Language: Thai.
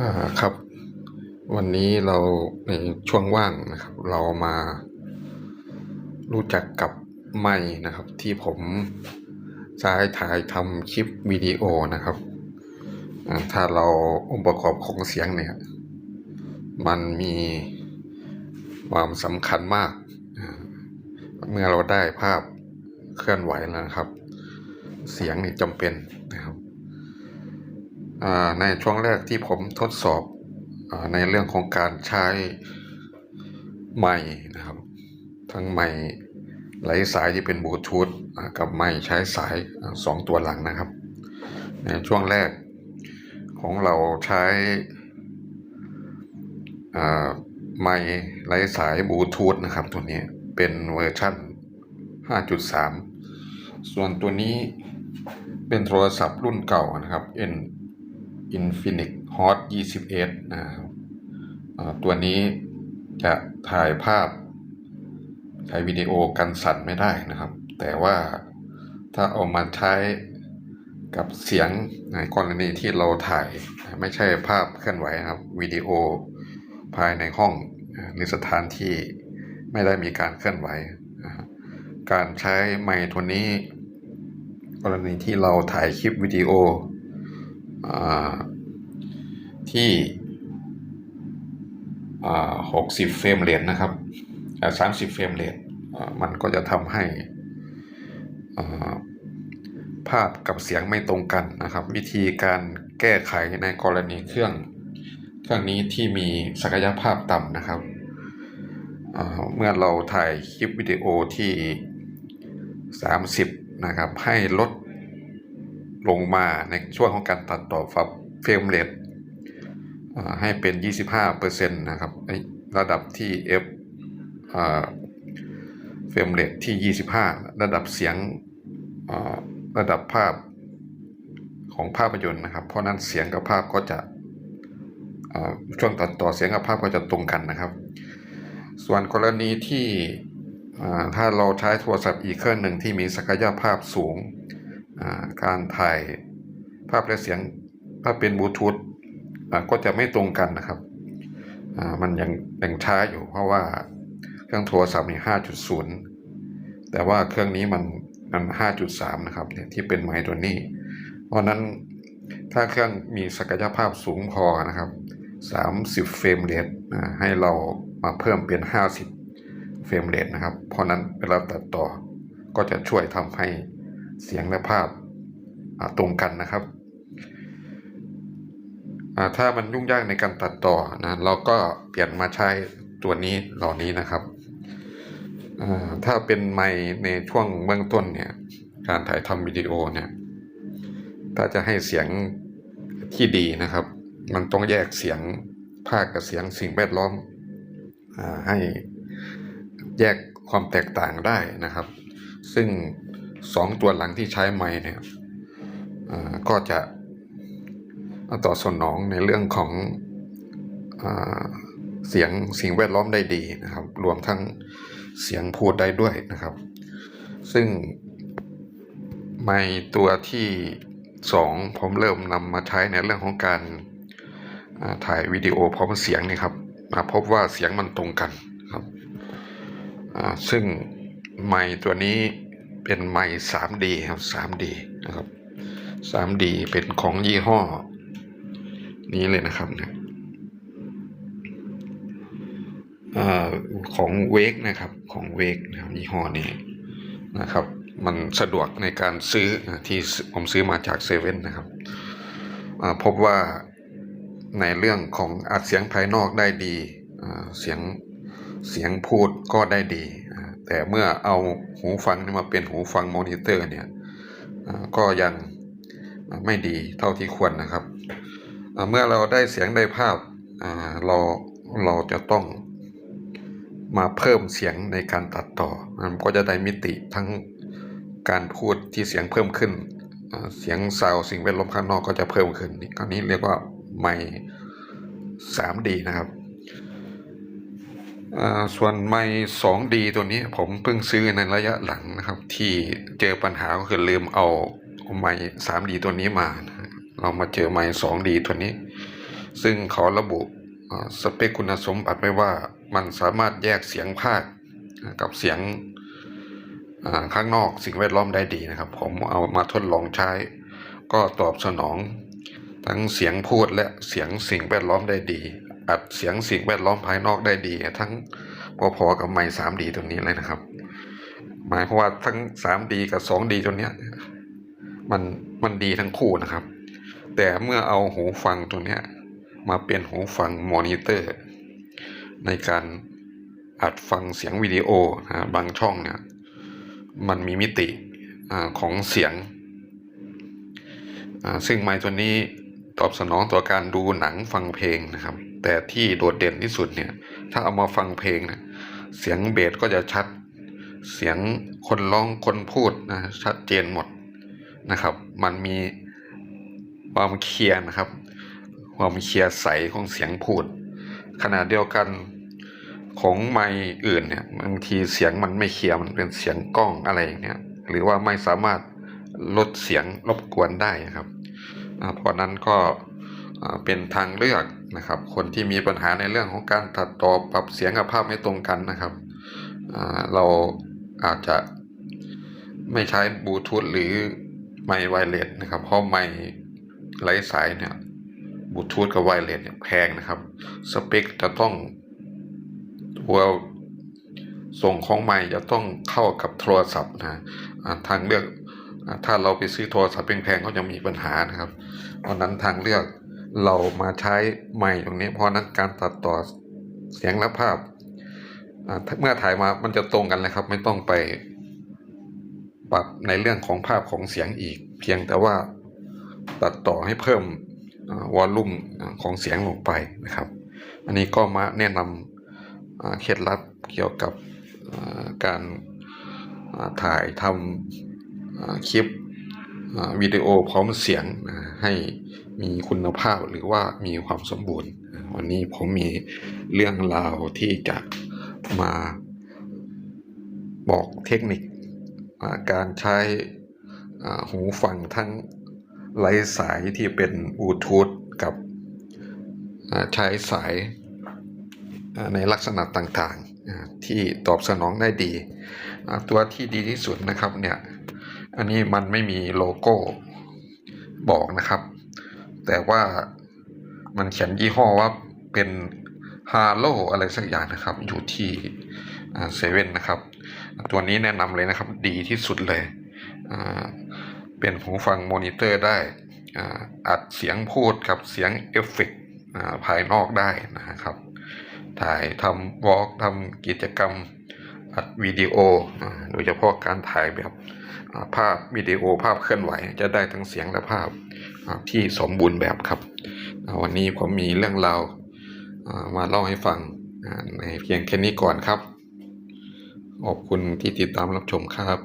อ่าครับ วันนี้เราในช่วงว่างนะครับ เรามารู้จักกับไมค์นะครับ ที่ผมใช้ถ่ายทำคลิปวิดีโอนะครับอ่าถ้าเราองค์ประกอบของเสียงเนี่ย มันมีความสำคัญมาก เมื่อเราได้ภาพเคลื่อนไหวแล้วนะครับ เสียงนี่จำเป็นนะครับ ในช่วงแรกที่ผมทดสอบอในเรื่องของการใช้ไมค์นะครับ ทั้งไมค์ไหลสายที่เป็นบลูทูธกับไมค์ใช้สายอสองตัวหลังนะครับ ในช่วงแรกของเราใช้ไมค์ไหลสายบลูทูธนะครับ ตัวนี้เป็นเวอร์ชั่น 5.3 ส่วนตัวนี้เป็นโทรศัพท์รุ่นเก่านะครับ N Infinix Hot 21นะครับตัวนี้จะถ่ายภาพถ่ายวิดีโอกันสั่นไม่ได้นะครับ แต่ว่าถ้าเอามาใช้กับเสียงในกรณีที่เราถ่าย ไม่ใช่ภาพเคลื่อนไหวนะครับวิดีโอภายในห้องหรือสถานที่ไม่ได้มีการเคลื่อนไหว การใช้ไมค์ตัวนี้ กรณีที่เราถ่ายคลิปวิดีโอ ที่หกสิบเฟรมเรทนะครับสามสิบเฟรมเรทอ่ามันก็จะทำให้อ่าภาพกับเสียงไม่ตรงกันนะครับ วิธีการแก้ไขในกรณีเครื่องเครื่องนี้ที่มีศักยภาพต่ำนะครับอ่าเมื่อเราถ่ายคลิปวิดีโอที่ 30 นะครับ ให้ลด ลงมาในช่วงของการตัดต่อฟับเฟรมเรทอ่าให้เป็น 25%นะครับระดับที่ f เฟรมเรทที่ 25 ระดับเสียงระดับภาพของภาพยนตร์นะครับ เพราะนั้นเสียงกับภาพก็จะช่วงตัดต่อเสียงกับภาพก็จะตรงกันนะครับ ส่วนกรณีที่ถ้าเราใช้โทรศัพท์อีกเครื่องหนึ่งที่มีศักยภาพสูง การถ่ายภาพและเสียงถ้าเป็นบลูทูธก็จะไม่ตรงกันนะครับ มันยังยังช้าอยู่เพราะว่าเครื่องโทรศัพท์นี่5.0แต่ว่าเครื่องนี้มันมัน5.3นะครับเนี่ยที่เป็นไมค์ตัวนี้ เพราะนั้นถ้าเครื่องมีศักยภาพสูงพอนะครับ30เฟรมเรทให้เรามาเพิ่มเป็น50เฟรมเรทนะครับ เพราะนั้นเวลาตัดต่อก็จะช่วยทำให้ เสียงและภาพตรงกันนะครับ ถ้ามันยุ่งยากในการตัดต่อนะเราก็เปลี่ยนมาใช้ตัวนี้เหล่านี้นะครับ ถ้าเป็นไมในช่วงเบื้องต้นเนี่ยการถ่ายทำวิดีโอเนี่ยถ้าจะให้เสียงที่ดีนะครับ มันต้องแยกเสียงภาคกับเสียงสิ่งแวดล้อมอให้แยกความแตกต่างได้นะครับ ซึ่ง สองตัวหลังที่ใช้ไมค์เนี่ยก็จะต่อสนองในเรื่องของอเสียงสิ่งแวดล้อมได้ดีนะครับ รวมทั้งเสียงพูดได้ด้วยนะครับ ซึ่งไมค์ตัวที่สองผมเริ่มนำมาใช้ในเรื่องของการถ่ายวิดีโอพร้อมเสียงนี่ครับมาพบว่าเสียงมันตรงกันครับซึ่งไมค์ตัวนี้ เป็นไมค์ 3D ครับ 3D นะครับ 3D เป็นของยี่ห้อ นี้เลยนะครับเนี่ยของเวกนะครับของเวกนะครับยี่ห้อนี้นะครับ มันสะดวกในการซื้อที่ผมซื้อมาจากเซเว่นนะครับพบว่าในเรื่องของอัดเสียงภายนอกได้ดี เสียงเสียงพูดก็ได้ดี แต่เมื่อเอาหูฟังนี่มาเป็นหูฟังมอนิเตอร์เนี่ยก็ยังไม่ดีเท่าที่ควรนะครับ เมื่อเราได้เสียงได้ภาพเราเราจะต้องมาเพิ่มเสียงในการตัดต่อ มันก็จะได้มิติทั้งการพูดที่เสียงเพิ่มขึ้น เสียงซาวด์สิ่งแวดล้อมข้างนอกก็จะเพิ่มขึ้นนี่อันนี้เรียกว่าไมค์ 3D นะครับ ส่วนไมค์ 2D ตัวนี้ผมเพิ่งซื้อในระยะหลังนะครับ ที่เจอปัญหาก็คือลืมเอาไมค์ 3D ตัวนี้มา เรามาเจอไมค์ 2D ตัวนี้ ซึ่งเขาระบุอ่าสเปคคุณสมบัติไว้ว่ามันสามารถแยกเสียงภาคกับเสียงอ่าข้างนอกสิ่งแวดล้อมได้ดีนะครับ ผมเอามาทดลองใช้ ก็ตอบสนอง ทั้งเสียงพูดและเสียงสิ่งแวดล้อมได้ดี อัดเสียงสิ่งแวดล้อมภายนอกได้ดี ทั้งพอๆกับไมค์ 3D ตัวนี้เลยนะครับ หมายความว่าทั้ง 3D กับ 2D ตัวเนี้ยมันมันดีทั้งคู่นะครับ แต่เมื่อเอาหูฟังตัวเนี้ยมาเป็นหูฟังมอนิเตอร์ ในการอัดฟังเสียงวิดีโอนะบางช่องเนี่ยมันมีมิติอของเสียง ซึ่งไมค์ตัวนี้ตอบสนองต่อการดูหนังฟังเพลงนะครับ แต่ที่โดดเด่นที่สุดเนี่ย ถ้าเอามาฟังเพลงเนี่ยเสียงเบสก็จะชัด เสียงคนร้องคนพูดนะชัดเจนหมดนะครับ มันมีความเคลียร์นะครับ ความเคลียร์ใสของเสียงพูด ขณะเดียวกันของไมค์อื่นเนี่ยบางทีเสียงมันไม่เคลียร์มันเป็นเสียงกล้องอะไรอย่างเงี้ยหรือว่าไม่สามารถลดเสียงรบกวนได้นะครับเพราะนั้นก็ เป็นทางเลือกนะครับ คนที่มีปัญหาในเรื่องของการตัดต่อปรับเสียงกับภาพไม่ตรงกันนะครับ เราอาจจะไม่ใช้บลูทูธหรือไมค์ไวเลสนะครับ เพราะไมค์ไร้สายเนี่ยบลูทูธกับไวเลสเนี่ยแพงนะครับ สเปคจะต้องตัวส่งของใหม่จะต้องเข้ากับโทรศัพท์นะทางเลือกถ้าเราไปซื้อโทรศัพท์แพงๆก็จะมีปัญหานะครับเพราะนั้นทางเลือก เรามาใช้ไมค์ตรงนี้ เพราะนั้นการตัดต่อเสียงและภาพ เมื่อถ่ายมามันจะตรงกันเลยครับ ไม่ต้องไปปรับในเรื่องของภาพของเสียงอีก เพียงแต่ว่าตัดต่อให้เพิ่มวอลลุ่มของเสียงลงไปนะครับ อันนี้ก็มาแนะนำเคล็ดลับเกี่ยวกับการถ่ายทำคลิป วิดีโอพร้อมเสียงให้มีคุณภาพหรือว่ามีความสมบูรณ์ วันนี้ผมมีเรื่องราวที่จะมาบอกเทคนิคการใช้หูฟังทั้งไร้สายที่เป็นบลูทูธกับใช้สายในลักษณะต่างๆที่ตอบสนองได้ดี ตัวที่ดีที่สุดนะครับเนี่ย อันนี้มันไม่มีโลโก้บอกนะครับ แต่ว่ามันเขียนยี่ห้อว่าเป็นฮาโลอะไรสักอย่างนะครับ อยู่ที่เซเว่นนะครับ ตัวนี้แนะนำเลยนะครับ ดีที่สุดเลย เป็นหูฟังมอนิเตอร์ได้อัดเสียงพูดกับเสียงเอฟเฟกต์ภายนอกได้นะครับ ถ่ายทำวอล์กทำกิจกรรมอัดวิดีโอ โดยเฉพาะการถ่ายแบบ ภาพวิดีโอภาพเคลื่อนไหว จะได้ทั้งเสียงและภาพที่สมบูรณ์แบบครับ วันนี้ผมมีเรื่องราวมาเล่าให้ฟังในเพียงแค่นี้ก่อนครับ ขอบคุณที่ติดตามรับชมครับ